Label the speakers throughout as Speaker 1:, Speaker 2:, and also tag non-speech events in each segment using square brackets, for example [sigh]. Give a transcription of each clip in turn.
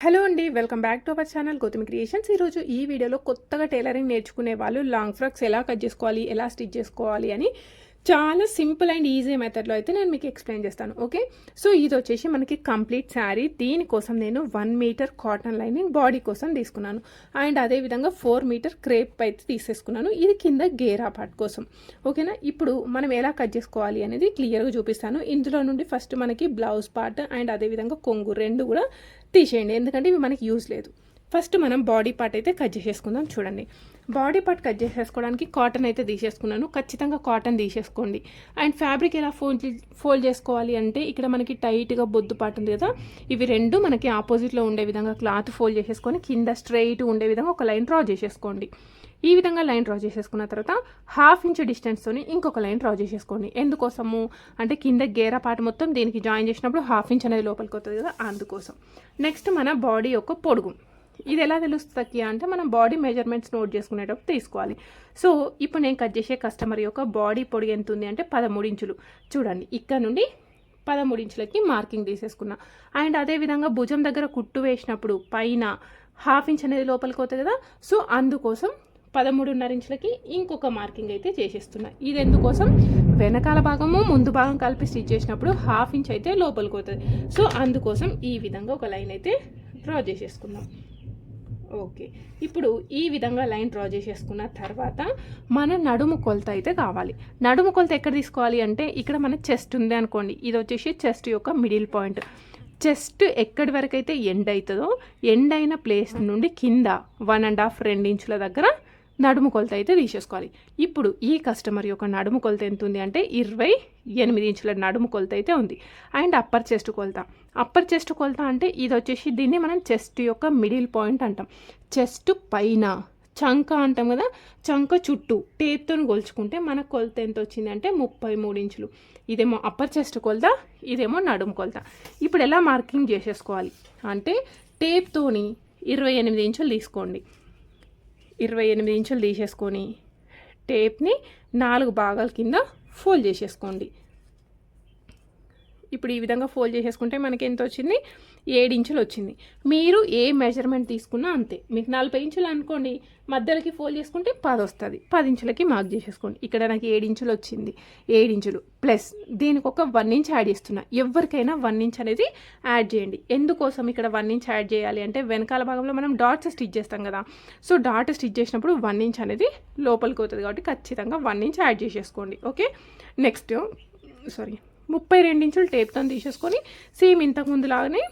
Speaker 1: Hello అండి welcome back to our channel Gautami creations. ఈరోజు ఈ వీడియోలో కొత్తగా టైలరింగ్ నేర్చుకునే వాళ్ళు లాంగ్ ఫ్రాక్స్ ఎలా కట్ చేసుకోవాలి ఎలా స్టిచ్ చేసుకోవాలి అని చాలా సింపుల్ అండ్ ఈజీ మెథడ్లో అయితే నేను మీకు ఎక్స్ప్లెయిన్ చేస్తాను ఓకే? సో ఇది వచ్చేసి మనకి కంప్లీట్ శారీ. దీనికోసం నేను one metre cotton lining body కోసం తీసుకున్నాను. అండ్ అదేవిధంగా ఫోర్ మీటర్ క్రేప్ అయితే తీసేసుకున్నాను. ఇది కింద గేరా పార్ట్ కోసం ఓకేనా? ఇప్పుడు మనం ఎలా కట్ చేసుకోవాలి అనేది క్లియర్గా చూపిస్తాను. ఇందులో నుండి ఫస్ట్ మనకి బ్లౌజ్ పార్ట్ అండ్ అదేవిధంగా కొంగు రెండు కూడా తీసేయండి. ఎందుకంటే ఇవి మనకి యూజ్ లేదు. ఫస్ట్ మనం బాడీ పార్ట్ అయితే కట్ చేసేసుకుందాం చూడండి. బాడీ పార్ట్ కట్ చేసేసుకోవడానికి కాటన్ అయితే తీసేసుకున్నాను. ఖచ్చితంగా కాటన్ తీసేసుకోండి. అండ్ ఫ్యాబ్రిక్ ఎలా ఫోల్డ్ ఫోల్డ్ చేసుకోవాలి అంటే ఇక్కడ మనకి టైట్గా బొద్దు పార్ట్ ఉంది కదా ఇవి రెండు మనకి ఆపోజిట్లో ఉండే విధంగా క్లాత్ ఫోల్డ్ చేసేసుకొని కింద స్ట్రైట్ ఉండే విధంగా ఒక లైన్ డ్రా చేసేసుకోండి. ఈ విధంగా లైన్ డ్రా చేసేసుకున్న తర్వాత హాఫ్ ఇంచ్ డిస్టెన్స్తోని ఇంకొక లైన్ డ్రా చేసేసుకోండి. ఎందుకోసము? అంటే కింద గేర పార్ట్ మొత్తం దీనికి జాయిన్ చేసినప్పుడు హాఫ్ ఇంచ్ అనేది లోపలికి వస్తుంది కదా అందుకోసం. నెక్స్ట్ మన బాడీ యొక్క పొడుగు. ఇది ఎలా తెలుస్తుంది అంటే మనం బాడీ మెజర్మెంట్స్ నోట్ చేసుకునేటప్పుడు తీసుకోవాలి. సో ఇప్పుడు నేను కట్ చేసే కస్టమర్ యొక్క బాడీ పొడి ఎంత ఉంది అంటే పదమూడు ఇంచులు. చూడండి ఇక్కడ నుండి పదమూడు ఇంచులకి మార్కింగ్ తీసేసుకున్నా. అండ్ అదేవిధంగా భుజం దగ్గర కుట్టు వేసినప్పుడు పైన హాఫ్ ఇంచ్ అనేది లోపలికి అవుతుంది కదా? సో అందుకోసం పదమూడున్నర ఇంచులకి ఇంకొక మార్కింగ్ అయితే చేసేస్తున్నా. ఇది ఎందుకోసం? వెనకాల భాగము ముందు భాగం కలిపి స్టిచ్ చేసినప్పుడు హాఫ్ ఇంచ్ అయితే లోపలికి అవుతుంది సో అందుకోసం ఈ విధంగా ఒక లైన్ అయితే డ్రా చేసేసుకుందాం. ఓకే. ఇప్పుడు ఈ విధంగా లైన్ డ్రా చేసేసుకున్న తర్వాత మన నడుము కొలత అయితే కావాలి. నడుము కొలత ఎక్కడ తీసుకోవాలి అంటే ఇక్కడ మన చెస్ట్ ఉంది అనుకోండి. ఇది వచ్చేసి చెస్ట్ యొక్క మిడిల్ పాయింట్. చెస్ట్ ఎక్కడి వరకు అయితే ఎండ్ అవుతుందో ఎండ్ అయిన ప్లేస్ నుండి కింద వన్ అండ్ హాఫ్ రెండు ఇంచుల దగ్గర నడుము కొలత అయితే తీసేసుకోవాలి. ఇప్పుడు ఈ కస్టమర్ యొక్క నడుము కొలత ఎంత ఉంది అంటే ఇరవై ఎనిమిది ఇంచుల నడుము కొలత అయితే ఉంది. అండ్ అప్పర్ చెస్ట్ కొలత. అప్పర్ చెస్ట్ కొలత అంటే ఇది వచ్చేసి దీన్ని మనం చెస్ట్ యొక్క మిడిల్ పాయింట్ అంటాం. చెస్ట్ పైన చంక అంటాం కదా చంక చుట్టూ టేప్తో కొలుచుకుంటే మన కొలత ఎంత వచ్చిందంటే ముప్పై మూడు ఇంచులు. ఇదేమో అప్పర్ చెస్ట్ కొలత ఇదేమో నడుము కొలత. ఇప్పుడు ఎలా మార్కింగ్ చేసేసుకోవాలి? అంటే టేప్తోని ఇరవై ఎనిమిది ఇంచులు తీసుకోండి. ఇరవై ఎనిమిది ఇంచులు తీసేసుకొని టేప్ని నాలుగు భాగాల కింద ఫోల్డ్ చేసేసుకోండి. ఇప్పుడు ఈ విధంగా ఫోల్డ్ చేసేసుకుంటే మనకి ఎంత వచ్చింది? ఇంచులు వచ్చింది. మీరు ఏ మెజర్మెంట్ తీసుకున్నా అంతే. మీకు నలభై ఇంచులు అనుకోండి మధ్యలోకి ఫోల్డ్ చేసుకుంటే పది వస్తుంది. పది ఇంచులకి మార్క్ చేసేసుకోండి. ఇక్కడ నాకు ఏడు ఇంచులు వచ్చింది. ఏడు ఇంచులు ప్లస్ దీనికి ఒక వన్ ఇంచ్ యాడ్ చేస్తున్నా. ఎవరికైనా వన్ ఇంచ్ అనేది యాడ్ చేయండి. ఎందుకోసం ఇక్కడ వన్ ఇంచ్ యాడ్ చేయాలి అంటే వెనకాల భాగంలో మనం డాట్స్ స్టిచ్ చేస్తాం కదా. సో డాట్ స్టిచ్ చేసినప్పుడు వన్ ఇంచ్ అనేది లోపలికి అవుతుంది కాబట్టి ఖచ్చితంగా వన్ ఇంచ్ యాడ్ చేసేసుకోండి. ఓకే నెక్స్ట్ సారీ ముప్పై రెండు ఇంచులు టేప్తో తీసేసుకొని సేమ్ ఇంతకుముందు లాగానే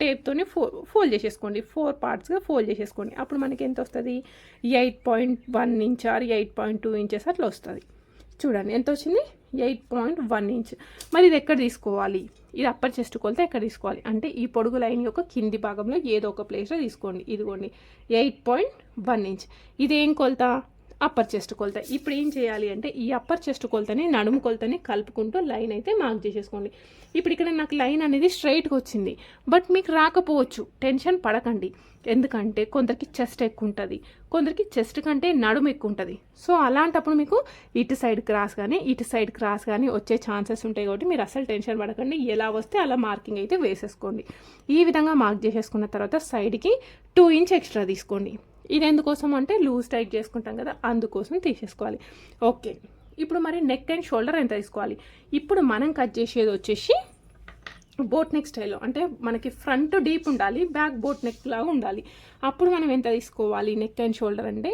Speaker 1: టేప్తోని ఫో ఫోల్డ్ చేసేసుకోండి. ఫోర్ పార్ట్స్గా ఫోల్డ్ చేసేసుకోండి. అప్పుడు మనకి ఎంత వస్తుంది? Eight point one inch or eight point two inches అట్లా వస్తుంది. చూడండి ఎంత వచ్చింది? Eight point one inch. మరి ఇది ఎక్కడ తీసుకోవాలి? ఇది అప్పర్ చెస్ట్ కొలత ఎక్కడ తీసుకోవాలి? అంటే ఈ పొడుగు లైన్ యొక్క కింది భాగంలో ఏదో ఒక ప్లేస్లో తీసుకోండి. ఇదిగోండి ఎయిట్ పాయింట్ వన్ ఇంచ్. ఇదేం కొలత? అప్పర్ చెస్ట్ కొలత. ఇప్పుడు ఏం చేయాలి అంటే ఈ అప్పర్ చెస్ట్ కొలతని నడుము కొలతని కలుపుకుంటూ లైన్ అయితే మార్క్ చేసేసుకోండి. ఇప్పుడు ఇక్కడ నాకు లైన్ అనేది స్ట్రైట్గా వచ్చింది. బట్ మీకు రాకపోవచ్చు. టెన్షన్ పడకండి. ఎందుకంటే కొందరికి చెస్ట్ ఎక్కువ ఉంటుంది కొందరికి చెస్ట్ కంటే నడుము ఎక్కువ ఉంటుంది సో అలాంటప్పుడు మీకు ఇటు సైడ్ క్రాస్ కానీ ఇటు సైడ్ క్రాస్ కానీ వచ్చే ఛాన్సెస్ ఉంటాయి కాబట్టి మీరు అసలు టెన్షన్ పడకండి. ఎలా వస్తే అలా మార్కింగ్ అయితే వేసేసుకోండి. ఈ విధంగా మార్క్ చేసేసుకున్న తర్వాత సైడ్కి టూ ఇంచ్ ఎక్స్ట్రా తీసుకోండి. ఇది ఎందుకోసం అంటే లూజ్ టైట్ చేసుకుంటాం కదా అందుకోసం తీసేసుకోవాలి. ఓకే ఇప్పుడు మరి నెక్ అండ్ షోల్డర్ ఎంత తీసుకోవాలి? ఇప్పుడు మనం కట్ చేసేది వచ్చేసి బోట్ నెక్ స్టైల్లో అంటే మనకి ఫ్రంట్ డీప్ ఉండాలి బ్యాక్ బోట్ నెక్ లాగా ఉండాలి. అప్పుడు మనం ఎంత తీసుకోవాలి నెక్ అండ్ షోల్డర్ అంటే?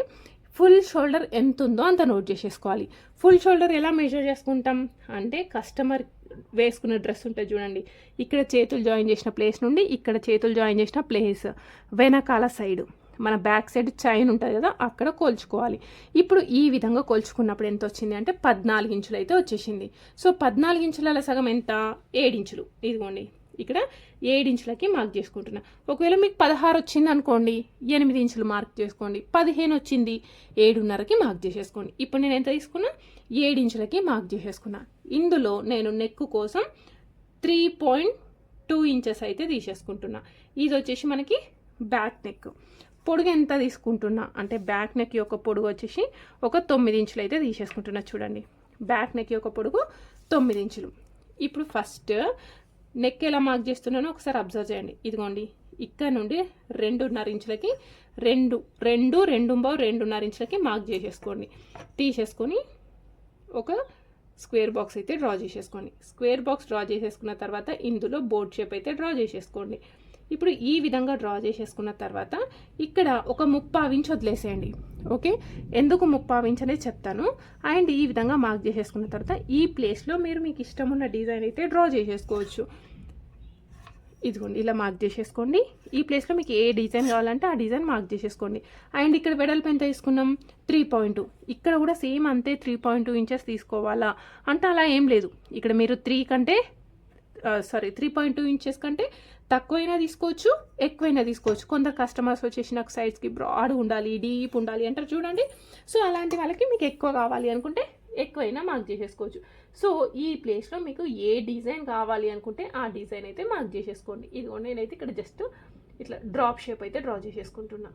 Speaker 1: ఫుల్ షోల్డర్ ఎంత ఉందో అంత నోట్ చేసేసుకోవాలి. ఫుల్ షోల్డర్ ఎలా మెజర్ చేసుకుంటాం? అంటే కస్టమర్ వేసుకున్న డ్రెస్ ఉంటుంది చూడండి. ఇక్కడ చేతులు జాయిన్ చేసిన ప్లేస్ నుండి ఇక్కడ చేతులు జాయిన్ చేసిన ప్లేస్ వెనకాల సైడు. మన బ్యాక్ సైడ్ చైన్ ఉంటుంది కదా అక్కడ కోల్చుకోవాలి. ఇప్పుడు ఈ విధంగా కోల్చుకున్నప్పుడు ఎంత వచ్చింది అంటే పద్నాలుగు ఇంచులు అయితే వచ్చేసింది. సో పద్నాలుగు ఇంచుల సగం ఎంత? ఏడించులు ఇదిగోండి. ఇక్కడ ఏడించులకి మార్క్ చేసుకుంటున్నా. ఒకవేళ మీకు పదహారు వచ్చింది అనుకోండి ఎనిమిది ఇంచులు మార్క్ చేసుకోండి. పదిహేను వచ్చింది ఏడున్నరకి మార్క్ చేసేసుకోండి. ఇప్పుడు నేను ఎంత తీసుకున్నా? ఏడించులకి మార్క్ చేసేసుకున్నా. ఇందులో నేను నెక్ కోసం త్రీ పాయింట్ టూ ఇంచెస్ అయితే తీసేసుకుంటున్నా. ఇది వచ్చేసి మనకి బ్యాక్ నెక్ పొడుగు ఎంత తీసుకుంటున్నా అంటే బ్యాక్ నెక్ యొక్క పొడుగు వచ్చేసి ఒక తొమ్మిది ఇంచులు అయితే తీసేసుకుంటున్నా చూడండి. బ్యాక్ నెక్ యొక్క పొడుగు తొమ్మిది ఇంచులు. ఇప్పుడు ఫస్ట్ నెక్ ఎలా మార్క్ చేస్తున్నానో ఒకసారి అబ్జర్వ్ చేయండి. ఇదిగోండి ఇక్కడ నుండి రెండున్నర ఇంచులకి రెండు రెండు రెండు బావు రెండున్నర ఇంచులకి మార్క్ చేసేసుకోండి. తీసేసుకొని ఒక స్క్వేర్ బాక్స్ అయితే డ్రా చేసేసుకోండి. స్క్వేర్ బాక్స్ డ్రా చేసేసుకున్న తర్వాత ఇందులో బోర్డ్ షేప్ అయితే డ్రా చేసేసుకోండి. ఇప్పుడు ఈ విధంగా డ్రా చేసేసుకున్న తర్వాత ఇక్కడ ఒక ముప్పావు ఇంచ్ వదిలేసేయండి. ఓకే? ఎందుకు ముప్పావు ఇంచ్ అనేది చెప్తాను. అండ్ ఈ విధంగా మార్క్ చేసేసుకున్న తర్వాత ఈ ప్లేస్లో మీరు మీకు ఇష్టం ఉన్న డిజైన్ అయితే డ్రా చేసేసుకోవచ్చు. ఇదిగోండి ఇలా మార్క్ చేసేసుకోండి. ఈ ప్లేస్లో మీకు ఏ డిజైన్ కావాలంటే ఆ డిజైన్ మార్క్ చేసేసుకోండి. అండ్ ఇక్కడ వెడల్పు ఎంత తీసుకున్నాం? త్రీ పాయింట్ ఇక్కడ కూడా సేమ్ అంతే త్రీ పాయింట్ టూ ఇంచెస్ తీసుకోవాలా? అంటే అలా ఏం లేదు. ఇక్కడ మీరు త్రీ కంటే sorry three point two inches కంటే తక్కువైనా తీసుకోవచ్చు ఎక్కువైనా తీసుకోవచ్చు. కొందరు కస్టమర్స్ వచ్చేసి నాకు సైడ్స్కి బ్రాడ్ ఉండాలి డీప్ ఉండాలి అంటారు చూడండి. సో అలాంటి వాళ్ళకి మీకు ఎక్కువ కావాలి అనుకుంటే ఎక్కువైనా మార్క్ చేసేసుకోవచ్చు. సో ఈ ప్లేస్లో మీకు ఏ డిజైన్ కావాలి అనుకుంటే ఆ డిజైన్ అయితే మార్క్ చేసేసుకోండి. ఇదిగో నేనైతే ఇక్కడ జస్ట్ ఇట్లా డ్రాప్ షేప్ అయితే డ్రా చేసేసుకుంటున్నా.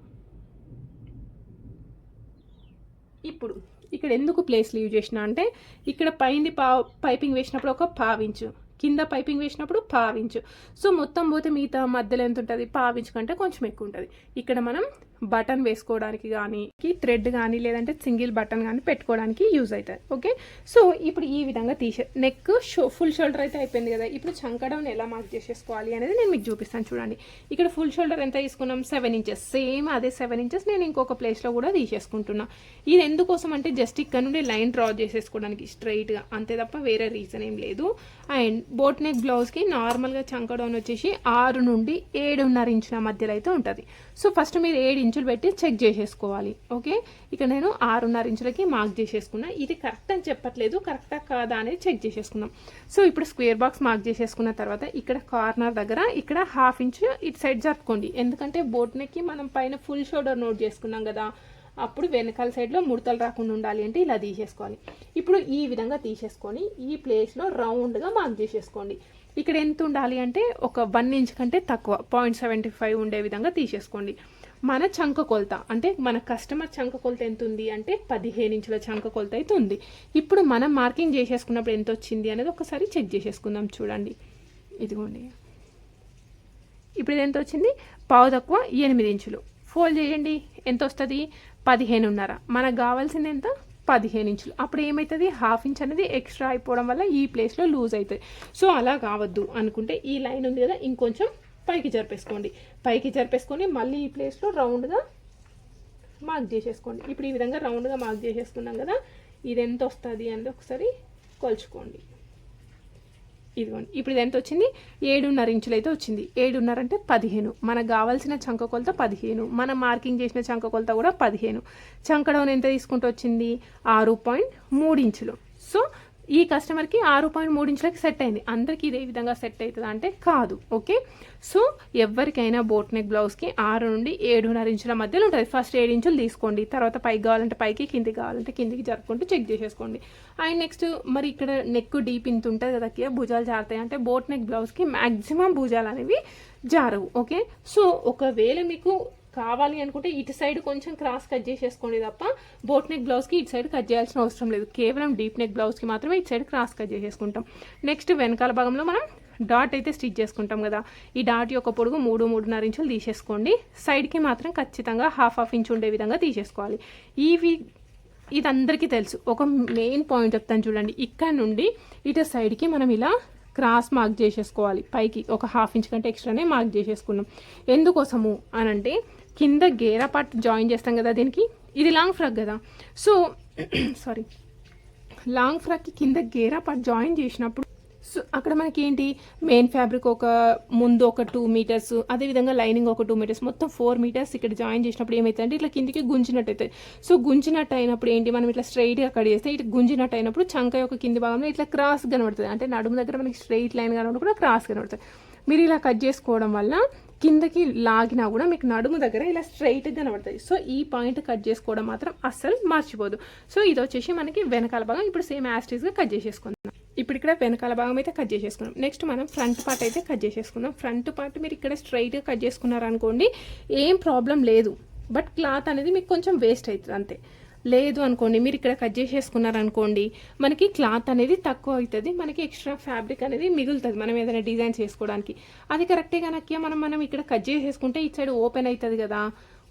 Speaker 1: ఇప్పుడు ఇక్కడ ఎందుకు ప్లేస్ లీవ్ చేసిన అంటే ఇక్కడ పైంది పా పైపింగ్ వేసినప్పుడు ఒక పావించు. కింద పైపింగ్ వేసినప్పుడు పావించు. సో మొత్తం పోతే మిగతా మధ్యలో ఎంత ఉంటుంది? పావించు కంటే కొంచెం ఎక్కువ ఉంటుంది. ఇక్కడ మనం బటన్ వేసుకోవడానికి కానీ థ్రెడ్ కానీ లేదంటే సింగిల్ బటన్ కానీ పెట్టుకోవడానికి యూజ్ అవుతుంది ఓకే సో ఇప్పుడు ఈ విధంగా తీసే నెక్ షో ఫుల్ షోల్డర్ అయితే అయిపోయింది కదా. ఇప్పుడు చంకడౌన్ ఎలా మార్క్ చేసేసుకోవాలి అనేది నేను మీకు చూపిస్తాను చూడండి. ఇక్కడ ఫుల్ షోల్డర్ ఎంత తీసుకున్నాం? సెవెన్ ఇంచెస్ సేమ్ అదే సెవెన్ ఇంచెస్ నేను ఇంకొక ప్లేస్లో కూడా తీసేసుకుంటున్నా. ఇది ఎందుకోసం అంటే జస్ట్ ఇక్కడ నుండి లైన్ డ్రా చేసేసుకోవడానికి స్ట్రైట్గా అంతే తప్ప వేరే రీజన్ ఏం లేదు. అండ్ బోట్ నెక్ బ్లౌజ్కి నార్మల్గా చంకడౌన్ వచ్చేసి ఆరు నుండి ఏడున్నర ఇంచుల మధ్యలో అయితే ఉంటుంది. సో ఫస్ట్ మీరు ఏడు ఇంచులు పెట్టి చెక్ చేసేసుకోవాలి. ఓకే? ఇక నేను ఆరున్నర ఇంచులకి మార్క్ చేసేసుకున్నా. ఇది కరెక్ట్ అని చెప్పట్లేదు. కరెక్టా కాదా అనేది చెక్ చేసేసుకుందాం సో ఇప్పుడు స్క్వేర్ బాక్స్ మార్క్ చేసేసుకున్న తర్వాత ఇక్కడ కార్నర్ దగ్గర ఇక్కడ హాఫ్ ఇంచ్ ఇటు సైడ్ జరుపుకోండి. ఎందుకంటే బోట్ నెక్కి మనం పైన ఫుల్ షోల్డర్ నోట్ చేసుకున్నాం కదా. అప్పుడు వెనకాల సైడ్లో ముడతలు రాకుండా ఉండాలి అంటే ఇలా తీసేసుకోవాలి. ఇప్పుడు ఈ విధంగా తీసేసుకొని ఈ ప్లేస్లో రౌండ్గా మార్క్ చేసేసుకోండి. ఇక్కడ ఎంత ఉండాలి అంటే ఒక వన్ ఇంచ్ కంటే తక్కువ. పాయింట్ సెవెంటీ ఫైవ్ ఉండే విధంగా తీసేసుకోండి. మన చంక కొలత అంటే మన కస్టమర్ చంక కొలత ఎంత ఉంది అంటే పదిహేను ఇంచుల చంక కొలత అయితే ఉంది. ఇప్పుడు మనం మార్కింగ్ చేసేసుకున్నప్పుడు ఎంత వచ్చింది అనేది ఒకసారి చెక్ చేసేసుకుందాం చూడండి. ఇదిగోండి. ఇప్పుడు ఇది ఎంత వచ్చింది? పావు తక్కువ ఎనిమిది ఇంచులు. ఫోల్డ్ చేయండి. ఎంత వస్తుంది? పదిహేనున్నర. మనకు కావాల్సింది ఎంత? పదిహేను ఇంచులు. అప్పుడు ఏమవుతుంది హాఫ్ ఇంచ్ అనేది ఎక్స్ట్రా అయిపోవడం వల్ల ఈ ప్లేస్లో లూజ్ అవుతుంది. సో అలా కావద్దు అనుకుంటే ఈ లైన్ ఉంది కదా ఇంకొంచెం పైకి జరిపేసుకోండి. పైకి జరిపేసుకొని మళ్ళీ ఈ ప్లేస్లో రౌండ్గా మార్క్ చేసేసుకోండి. ఇప్పుడు ఈ విధంగా రౌండ్గా మార్క్ చేసేసుకున్నాం కదా ఇది ఎంత వస్తుంది అనేది ఒకసారి కొలుచుకోండి. ఇదిగోండి ఇప్పుడు ఇది ఎంత వచ్చింది? ఏడున్నర ఇంచులు అయితే వచ్చింది. ఏడున్నర అంటే పదిహేను. మనకు కావాల్సిన చంక కొలత పదిహేను. మనం మార్కింగ్ చేసిన చంక కొలత కూడా పదిహేను. చంకడౌన్ ఎంత తీసుకుంటూ వచ్చింది? ఆరు పాయింట్ మూడు ఇంచులు. సో ఈ కస్టమర్కి ఆరు పాయింట్ మూడు ఇంచులకి సెట్ అయింది. అందరికీ ఇదే విధంగా సెట్ అవుతుందా అంటే కాదు. ఓకే? సో ఎవరికైనా బోట్ నెక్ బ్లౌజ్కి ఆరు నుండి ఏడున్నర ఇంచుల మధ్యలో ఉంటుంది. ఫస్ట్ ఏడు ఇంచులు తీసుకోండి. తర్వాత పైకి కావాలంటే పైకి కిందికి కావాలంటే కిందికి జరుపుకుంటూ చెక్ చేసేసుకోండి. అండ్ నెక్స్ట్ మరి ఇక్కడ నెక్ డీప్ ఇంత ఉంటుంది కదా భుజాలు జారుతాయి అంటే బోట్ నెక్ బ్లౌజ్కి మ్యాక్సిమం భుజాలు అనేవి జారవు. ఓకే? సో ఒకవేళ మీకు కావాలి అనుకుంటే ఇటు సైడ్ కొంచెం క్రాస్ కట్ చేసేసుకోండి తప్ప బోట్ నెక్ బ్లౌజ్కి ఇటు సైడ్ కట్ చేయాల్సిన అవసరం లేదు. కేవలం డీప్ నెక్ బ్లౌజ్కి మాత్రమే ఇటు సైడ్ క్రాస్ కట్ చేసేసుకుంటాం. నెక్స్ట్ వెనకాల భాగంలో మనం డాట్ అయితే స్టిచ్ చేసుకుంటాం కదా. ఈ డాట్ యొక్క పొడుగు మూడు మూడున్నర ఇంచులు తీసేసుకోండి. సైడ్కి మాత్రం ఖచ్చితంగా హాఫ్ హాఫ్ ఇంచ్ ఉండే విధంగా తీసేసుకోవాలి. ఇవి ఇది అందరికీ తెలుసు. ఒక మెయిన్ పాయింట్ చెప్తాను చూడండి. ఇక్కడ నుండి ఇటు సైడ్కి మనం ఇలా క్రాస్ మార్క్ చేసేసుకోవాలి. పైకి ఒక హాఫ్ ఇంచ్ కంటే ఎక్స్ట్రానే మార్క్ చేసేసుకున్నాం. ఎందుకోసము అని అంటే కింద గేరా పార్ట్ జాయిన్ చేస్తాం కదా దీనికి. ఇది లాంగ్ ఫ్రాక్ కదా. సో [clears throat] సారీ లాంగ్ ఫ్రాక్కి కింద గేరా పార్ట్ జాయిన్ చేసినప్పుడు సో అక్కడ మనకి ఏంటి మెయిన్ ఫ్యాబ్రిక్ ఒక ముందు ఒక టూ మీటర్స్ అదేవిధంగా లైనింగ్ ఒక టూ మీటర్స్ మొత్తం ఫోర్ మీటర్స్ ఇక్కడ జాయిన్ చేసినప్పుడు ఏమవుతుందంటే ఇట్లా కిందికి గుంజినట్టు అవుతుంది సో గుంజినట్టు అయినప్పుడు ఏంటి? మనం ఇట్లా స్ట్రైట్గా కట్ చేస్తే ఇట్లా గుంజినట్టు అయినప్పుడు చంక యొక్క కింది భాగంలో ఇట్లా క్రాస్ కనబడుతుంది. అంటే నడుము దగ్గర మనకి స్ట్రైట్ లైన్ కనబడి కూడా క్రాస్ కనబడుతుంది. మీరు ఇలా కట్ చేసుకోవడం వల్ల కిందకి లాగినా కూడా మీకు నడుము దగ్గర ఇలా స్ట్రైట్గా కనబడుతుంది సో ఈ పాయింట్ కట్ చేసుకోవడం మాత్రం అస్సలు మర్చిపోదు. సో ఇది వచ్చేసి మనకి వెనకాల భాగం. ఇప్పుడు సేమ్ యాస్టీస్గా కట్ చేసేసుకుందాం. ఇప్పుడు ఇక్కడ వెనకాల భాగం అయితే కట్ చేసేసుకున్నాం నెక్స్ట్ మనం ఫ్రంట్ పార్ట్ అయితే కట్ చేసేసుకుందాం. ఫ్రంట్ పార్ట్ మీరు ఇక్కడ స్ట్రైట్గా కట్ చేసుకున్నారనుకోండి ఏం ప్రాబ్లం లేదు. బట్ క్లాత్ అనేది మీకు కొంచెం వేస్ట్ అవుతుంది అంతే. లేదు అనుకోండి మీరు ఇక్కడ కట్ చేసేసుకున్నారు అనుకోండి మనకి క్లాత్ అనేది తక్కువ అవుతుంది మనకి ఎక్స్ట్రా ఫ్యాబ్రిక్ అనేది మిగులుతుంది మనం ఏదైనా డిజైన్ చేసుకోవడానికి. అది కరెక్టే కనుక మనం మనం ఇక్కడ కట్ చేసేసుకుంటే ఇటు సైడ్ ఓపెన్ అవుతుంది కదా.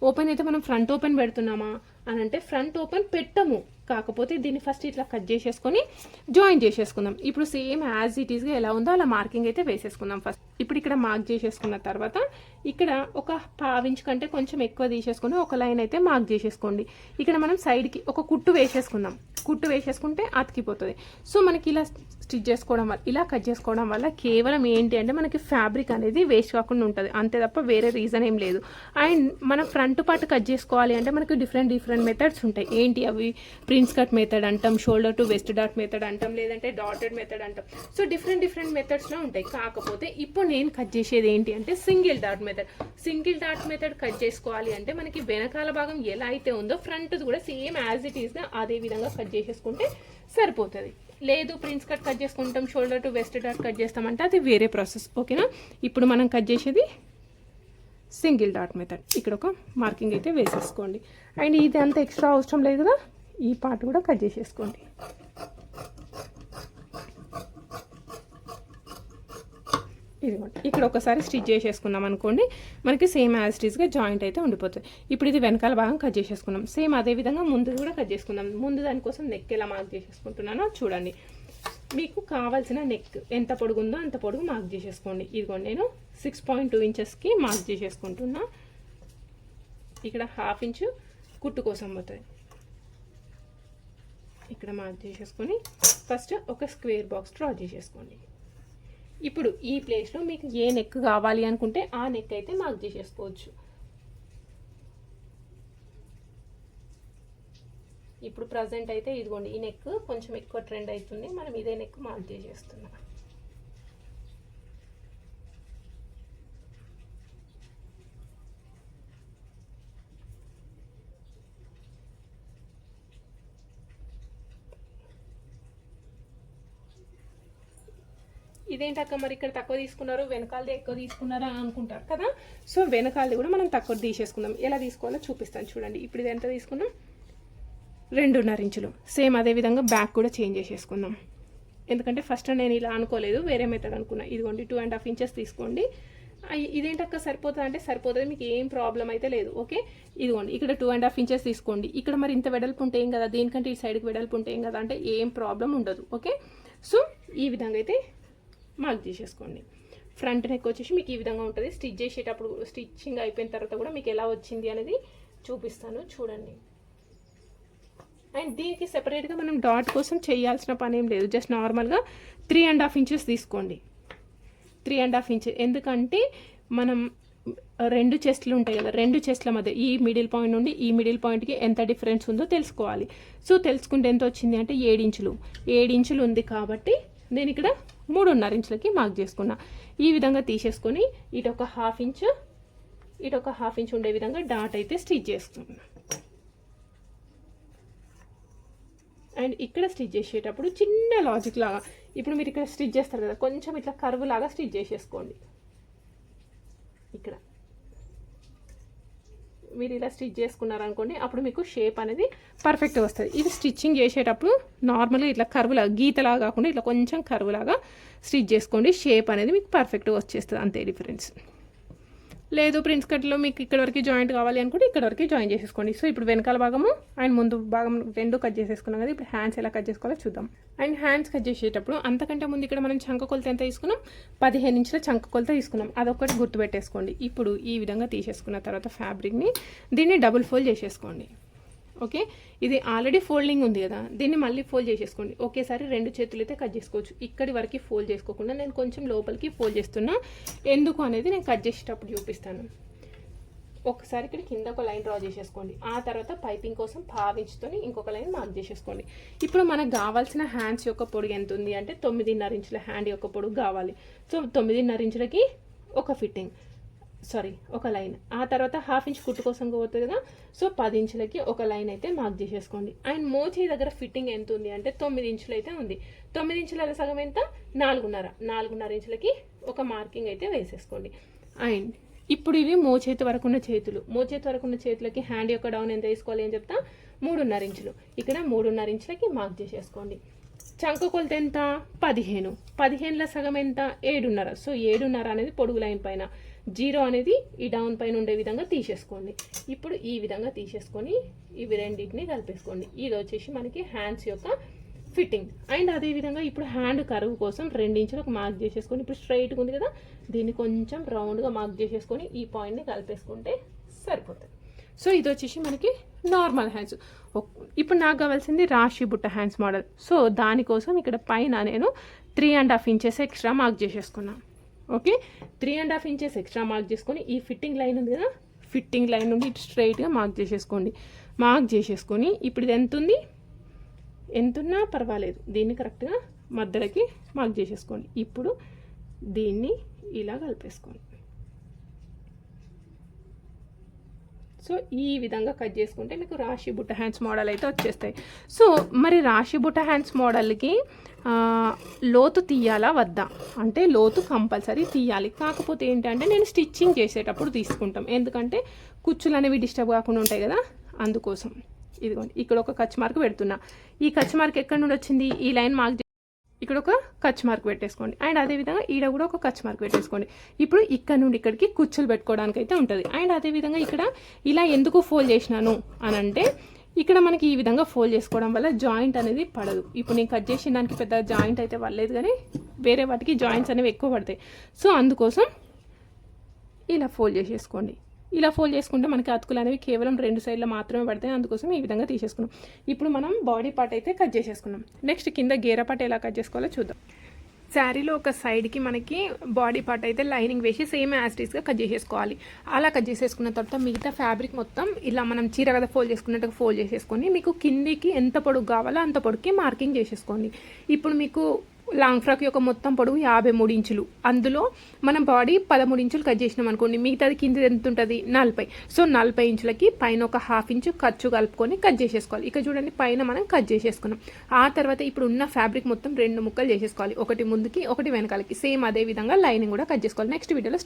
Speaker 1: ఓపెన్ అయితే మనం ఫ్రంట్ ఓపెన్ పెడుతున్నామా? అని అంటే ఫ్రంట్ ఓపెన్ పెట్టము. కాకపోతే దీన్ని ఫస్ట్ ఇట్లా కట్ చేసేసుకొని జాయిన్ చేసేసుకుందాం. ఇప్పుడు సేమ్ యాజ్ ఇట్ ఈస్గా ఎలా ఉందో అలా మార్కింగ్ అయితే వేసేసుకుందాం ఫస్ట్ ఇప్పుడు ఇక్కడ మార్క్ చేసేసుకున్న తర్వాత ఇక్కడ ఒక పావించ్ కంటే కొంచెం ఎక్కువ తీసేసుకుని ఒక లైన్ అయితే మార్క్ చేసేసుకోండి. ఇక్కడ మనం సైడ్కి ఒక కుట్టు వేసేసుకుందాం. కుట్టు వేసేసుకుంటే అతికిపోతుంది. సో మనకి ఇలా స్టిచ్ చేసుకోవడం వల్ల ఇలా కట్ చేసుకోవడం వల్ల కేవలం ఏంటి అంటే మనకి ఫ్యాబ్రిక్ అనేది వేస్ట్ కాకుండా ఉంటుంది. అంతే తప్ప వేరే రీజన్ ఏం లేదు. అండ్ మనం ఫ్రంట్ పార్ట్ కట్ చేసుకోవాలి అంటే మనకి డిఫరెంట్ డిఫరెంట్ మెథడ్స్ ఉంటాయి. ఏంటి అవి? ప్రిన్స్ కట్ మెథడ్ అంటాం shoulder to waist dot method అంటాం లేదంటే డాటెడ్ మెథడ్ అంటాం. సో డిఫరెంట్ డిఫరెంట్ మెథడ్స్లో ఉంటాయి. కాకపోతే ఇప్పుడు నేను కట్ చేసేది ఏంటి అంటే single dot method single dot method cut చేసుకోవాలి అంటే మనకి వెనకాల భాగం ఎలా అయితే ఉందో ఫ్రంట్ కూడా సేమ్ యాజ్ ఇట్ ఈస్గా అదే విధంగా కట్ చేసేసుకుంటే సరిపోతుంది. లేదు ప్రిన్స్ కట్ కట్ చేసుకుంటాం shoulder to waist dot cut చేస్తామంటే అది వేరే ప్రాసెస్ ఓకేనా ఇప్పుడు మనం కట్ చేసేది సింగిల్ డాట్ మెథడ్. ఇక్కడ ఒక మార్కింగ్ అయితే వేసేసుకోండి. అండ్ ఇది అంత ఎక్స్ట్రా అవసరం లేదు కదా? ఈ పార్ట్ కూడా కట్ చేసేసుకోండి. ఇదిగోండి. ఇక్కడ ఒకసారి స్టిచ్ చేసేసుకున్నాం అనుకోండి. మనకి సేమ్ యాజ్ టీస్గా జాయింట్ అయితే ఉండిపోతుంది. ఇప్పుడు ఇది వెనకాల భాగం కట్ చేసేసుకున్నాం సేమ్ అదే విధంగా ముందు కూడా కట్ చేసుకుందాం. ముందు దానికోసం నెక్ ఎలా మార్క్ చేసేసుకుంటున్నానో చూడండి. మీకు కావాల్సిన నెక్ ఎంత పొడుగు ఉందో అంత పొడుగు మార్క్ చేసేసుకోండి. ఇదిగోండి నేను సిక్స్ పాయింట్ టూ ఇంచెస్కి మార్క్ చేసేసుకుంటున్నా. ఇక్కడ హాఫ్ ఇంచు కుట్టు కోసం పోతుంది ఇక్కడ మార్క్ చేసేసుకొని ఫస్ట్ ఒక స్క్వేర్ బాక్స్ డ్రా చేసేసుకోండి. ఇప్పుడు ఈ ప్లేస్లో మీకు ఏ నెక్ కావాలి అనుకుంటే ఆ నెక్ అయితే మార్క్ చేసేసుకోవచ్చు. ఇప్పుడు ప్రజెంట్ అయితే ఇదిగోండి ఈ నెక్ కొంచెం ఎక్కువ ట్రెండ్ అవుతుంది. మనం ఇదే నెక్ మార్క్ చేస్తున్నాం. ఇదేంటక్క మరి ఇక్కడ తక్కువ తీసుకున్నారు? వెనకాలది ఎక్కువ తీసుకున్నారా అనుకుంటారు కదా? సో వెనకాలది కూడా మనం తక్కువ తీసేసుకుందాం. ఎలా తీసుకోవాలో చూపిస్తాను. చూడండి. ఇప్పుడు ఇది ఎంత తీసుకున్నాం? రెండున్నర ఇంచులు. సేమ్ అదే విధంగా బ్యాక్ కూడా చేంజ్ చేసేసుకుందాం. ఎందుకంటే ఫస్ట్ నేను ఇలా అనుకోలేదు వేరే మెథడ్ అనుకున్నా. ఇదిగోండి టూ అండ్ హాఫ్ ఇంచెస్ తీసుకోండి. అయ్- ఇదేంటక్క సరిపోతుంది అంటే సరిపోతుంది మీకు ఏం ప్రాబ్లం అయితే లేదు. ఓకే ఇదిగోండి ఇక్కడ టూ అండ్ హాఫ్ ఇంచెస్ తీసుకోండి. ఇక్కడ మరి ఇంత వెడల్పు ఉంటే ఏం కదా? దీనికంటే ఈ సైడ్కి వెడల్పు ఉంటే ఏం కదా? అంటే ఏం ప్రాబ్లం ఉండదు. ఓకే సో ఈ విధంగా అయితే మార్క్ తీసేసుకోండి. ఫ్రంట్ నెక్ వచ్చేసి మీకు ఈ విధంగా ఉంటుంది. స్టిచ్ చేసేటప్పుడు స్టిచ్చింగ్ అయిపోయిన తర్వాత కూడా మీకు ఎలా వచ్చింది అనేది చూపిస్తాను. చూడండి. అండ్ దీనికి సెపరేట్గా మనం డాట్ కోసం చేయాల్సిన పని ఏం లేదు. జస్ట్ నార్మల్గా త్రీ అండ్ హాఫ్ ఇంచెస్ తీసుకోండి. త్రీ అండ్ హాఫ్ ఇంచెస్ ఎందుకంటే మనం రెండు చెస్ట్లు ఉంటాయి కదా రెండు చెస్ట్ల మధ్య ఈ మిడిల్ పాయింట్ నుండి ఈ మిడిల్ పాయింట్కి ఎంత డిఫరెన్స్ ఉందో తెలుసుకోవాలి. సో తెలుసుకుంటే ఎంత వచ్చింది అంటే ఏడించులు ఏడించులు ఉంది కాబట్టి నేను ఇక్కడ మూడున్నర ఇంచులకి మార్క్ చేసుకున్నా. ఈ విధంగా తీసేసుకొని ఇటు ఒక హాఫ్ ఇంచ్ ఇటు ఒక హాఫ్ ఇంచ్ ఉండే విధంగా డాట్ అయితే స్టిచ్ చేసుకున్నాను అండ్ ఇక్కడ స్టిచ్ చేసేటప్పుడు చిన్న లాజిక్ లాగా. ఇప్పుడు మీరు ఇక్కడ స్టిచ్ చేస్తారు కదా కొంచెం ఇట్లా కర్వ్ లాగా స్టిచ్ చేసేసుకోండి. ఇక్కడ. మీరు ఇలా స్టిచ్ చేసుకున్నారనుకోండి అప్పుడు మీకు షేప్ అనేది పర్ఫెక్ట్గా వస్తుంది. ఇది స్టిచ్చింగ్ చేసేటప్పుడు నార్మల్గా ఇట్లా కర్వ్లాగా గీతలాగా కాకుండా ఇట్లా కొంచెం కరువులాగా స్టిచ్ చేసుకోండి. షేప్ అనేది మీకు పర్ఫెక్ట్గా వచ్చేస్తుంది. అంతే డిఫరెన్స్. లేదు ప్రిన్స్ కట్లో మీకు ఇక్కడ వరకు జాయింట్ కావాలి అనుకుంటే ఇక్కడ వరకు జాయిన్ చేసేసుకోండి. సో ఇప్పుడు వెనకాల భాగము అండ్ ముందు భాగం రెండు కట్ చేసేసుకున్నాం కదా ఇప్పుడు హ్యాండ్స్ ఎలా కట్ చేసుకోవాలో చూద్దాం. అండ్ హ్యాండ్స్ కట్ చేసేటప్పుడు అంతకంటే ముందు ఇక్కడ మనం చంక కొలత ఎంత తీసుకున్నాం? పదిహేను ఇంచుల చంక కొలత తీసుకున్నాం. అదొకటి గుర్తుపెట్టేసుకోండి. ఇప్పుడు ఈ విధంగా తీసేసుకున్న తర్వాత ఫ్యాబ్రిక్ని దీన్ని డబుల్ ఫోల్డ్ చేసేసుకోండి. ఓకే? ఇది ఆల్రెడీ ఫోల్డింగ్ ఉంది కదా? దీన్ని మళ్ళీ ఫోల్డ్ చేసేసుకోండి. ఒకేసారి రెండు చేతులు అయితే కట్ చేసుకోవచ్చు. ఇక్కడి వరకు ఫోల్డ్ చేసుకోకుండా నేను కొంచెం లోపలికి ఫోల్డ్ చేస్తున్నా. ఎందుకు అనేది నేను కట్ చేసేటప్పుడు చూపిస్తాను. ఒకసారి ఇక్కడ కింద ఒక లైన్ డ్రా చేసేసుకోండి. ఆ తర్వాత పైపింగ్ కోసం భావించుతోని ఇంకొక లైన్ మార్క్ చేసేసుకోండి. ఇప్పుడు మనకు కావాల్సిన హ్యాండ్స్ యొక్క పొడుగు ఎంత ఉంది అంటే తొమ్మిదిన్నర ఇంచుల హ్యాండ్ యొక్క పొడుగు కావాలి. సో తొమ్మిదిన్నర ఇంచులకి ఒక ఫిట్టింగ్. సారీ ఒక లైన్ ఆ తర్వాత హాఫ్ ఇంచ్ కుట్టు కోసం పోతుంది కదా సో పది ఇంచులకి ఒక లైన్ అయితే మార్క్ చేసేసుకోండి. అండ్ మోచీ దగ్గర ఫిట్టింగ్ ఎంత ఉంది అంటే తొమ్మిది ఇంచులు అయితే ఉంది. తొమ్మిది ఇంచుల సగం ఎంత? నాలుగున్నర. నాలుగున్నర ఇంచులకి ఒక మార్కింగ్ అయితే వేసేసుకోండి. అండ్ ఇప్పుడు ఇవి మోచేతి వరకు ఉన్న చేతులు. మోచేతి వరకు ఉన్న చేతులకి హ్యాండ్ యొక్క డౌన్ ఎంత వేసుకోవాలి అని చెప్తా? మూడున్నర ఇంచులు. ఇక్కడ మూడున్నర ఇంచులకి మార్క్ చేసేసుకోండి. చంక కొలత ఎంత? పదిహేను. పదిహేనుల సగం ఎంత? ఏడున్నర. సో ఏడున్నర అనేది పొడుగు లైన్ పైన. జీరో అనేది ఈ డౌన్ పైన ఉండే విధంగా తీసేసుకోండి. ఇప్పుడు ఈ విధంగా తీసేసుకొని ఇవి రెండింటిని కలిపేసుకోండి. ఇది వచ్చేసి మనకి హ్యాండ్స్ యొక్క ఫిట్టింగ్ అండ్ అదేవిధంగా ఇప్పుడు హ్యాండ్ కరువు కోసం రెండించులకు మార్క్ చేసేసుకొని ఇప్పుడు స్ట్రైట్గా ఉంది కదా దీన్ని కొంచెం రౌండ్గా మార్క్ చేసేసుకొని ఈ పాయింట్ని కలిపేసుకుంటే సరిపోతుంది. సో ఇది వచ్చేసి మనకి నార్మల్ హ్యాండ్స్ ఇప్పుడు నాకు కావాల్సింది రాశి బుట్ట హ్యాండ్స్ మోడల్ సో దానికోసం ఇక్కడ పైన నేను three and half inches extra mark చేసేసుకున్నాను okay? Three and half inches extra mark చేసుకొని ఈ ఫిట్టింగ్ లైన్ ఉంది కదా? ఫిట్టింగ్ లైన్ నుండి ఇటు స్ట్రైట్గా మార్క్ చేసేసుకోండి. మార్క్ చేసేసుకొని ఇప్పుడు ఇది ఎంత ఉంది? ఎంతున్నా పర్వాలేదు. దీన్ని కరెక్ట్గా మధ్యలోకి మార్క్ చేసేసుకోండి. ఇప్పుడు దీన్ని ఇలా కలిపేసుకోండి. సో ఈ విధంగా కట్ చేసుకుంటే మీకు రాశి బుట్ట హ్యాండ్స్ మోడల్ అయితే వచ్చేస్తాయి. సో మరి రాశి బుట్ట హ్యాండ్స్ మోడల్కి లోతు తీయాలా వద్దా? అంటే లోతు కంపల్సరీ తీయాలి. కాకపోతే ఏంటంటే నేను స్టిచ్చింగ్ చేసేటప్పుడు తీసుకుంటాం. ఎందుకంటే కుచ్చులు అనేవి డిస్టర్బ్ కాకుండా ఉంటాయి కదా అందుకోసం. ఇదిగోండి ఇక్కడ ఒక కచ్ మార్క్ పెడుతున్నా. ఈ కచ్ మార్క్ ఎక్కడి నుండి వచ్చింది? ఈ లైన్ మార్క్ ఇక్కడ ఒక కచ్ మార్క్ పెట్టేసుకోండి. అండ్ అదేవిధంగా ఈడ కూడా ఒక కచ్ మార్క్ పెట్టేసుకోండి. ఇప్పుడు ఇక్కడ నుండి ఇక్కడికి కుచ్చులు పెట్టుకోవడానికి అయితే ఉంటుంది. అండ్ అదేవిధంగా ఇక్కడ ఇలా ఎందుకు ఫోల్డ్ చేసినాను అని అంటే ఇక్కడ మనకి ఈ విధంగా ఫోల్డ్ చేసుకోవడం వల్ల జాయింట్ అనేది పడదు. ఇప్పుడు నేను కట్ చేసిన దానికి పెద్ద జాయింట్ అయితే పడలేదు కానీ వేరే వాటికి జాయింట్స్ అనేవి ఎక్కువ పడతాయి. సో అందుకోసం ఇలా ఫోల్డ్ చేసేసుకోండి. ఇలా ఫోల్డ్ చేసుకుంటే మనకి అతుకులు అనేవి కేవలం రెండు సైడ్లో మాత్రమే పడతాయి. అందుకోసం ఈ విధంగా తీసేసుకున్నాం. ఇప్పుడు మనం బాడీ పార్ట్ అయితే కట్ చేసేసుకున్నాం. నెక్స్ట్ కింద గేర పార్ట్ ఎలా కట్ చేసుకోవాలో చూద్దాం. శారీలో ఒక సైడ్కి మనకి బాడీ పార్ట్ అయితే లైనింగ్ వేసి సేమ్ యాస్టీస్గా కట్ చేసేసుకోవాలి. అలా కట్ చేసేసుకున్న తర్వాత మిగతా ఫ్యాబ్రిక్ మొత్తం ఇలా మనం చీర కదా ఫోల్డ్ చేసుకున్నట్టుగా ఫోల్డ్ చేసేసుకొని మీకు కిందికి ఎంత పొడుగు కావాలో అంత పొడుగుకి మార్కింగ్ చేసేసుకోండి. ఇప్పుడు మీకు లాంగ్ ఫ్రాక్ యొక్క మొత్తం పొడవు యాభై మూడు ఇంచులు. అందులో మనం బాడీ పదమూడు ఇంచులు కట్ చేసినాం అనుకోండి మిగతాది కింద ఎంత ఉంటుంది? నలభై. సో నలభై ఇంచులకి పైన ఒక హాఫ్ ఇంచు ఖర్చు కలుపుకొని కట్ చేసేసుకోవాలి. ఇక చూడండి పైన మనం కట్ చేసేసుకున్నాం. ఆ తర్వాత ఇప్పుడు ఉన్న ఫ్యాబ్రిక్ మొత్తం రెండు ముక్కలు చేసేసుకోవాలి. ఒకటి ముందుకి ఒకటి వెనకాలకి. సేమ్ అదే విధంగా లైనింగ్ కూడా కట్ చేసుకోవాలి. నెక్స్ట్ వీడియోలో స్టిచ్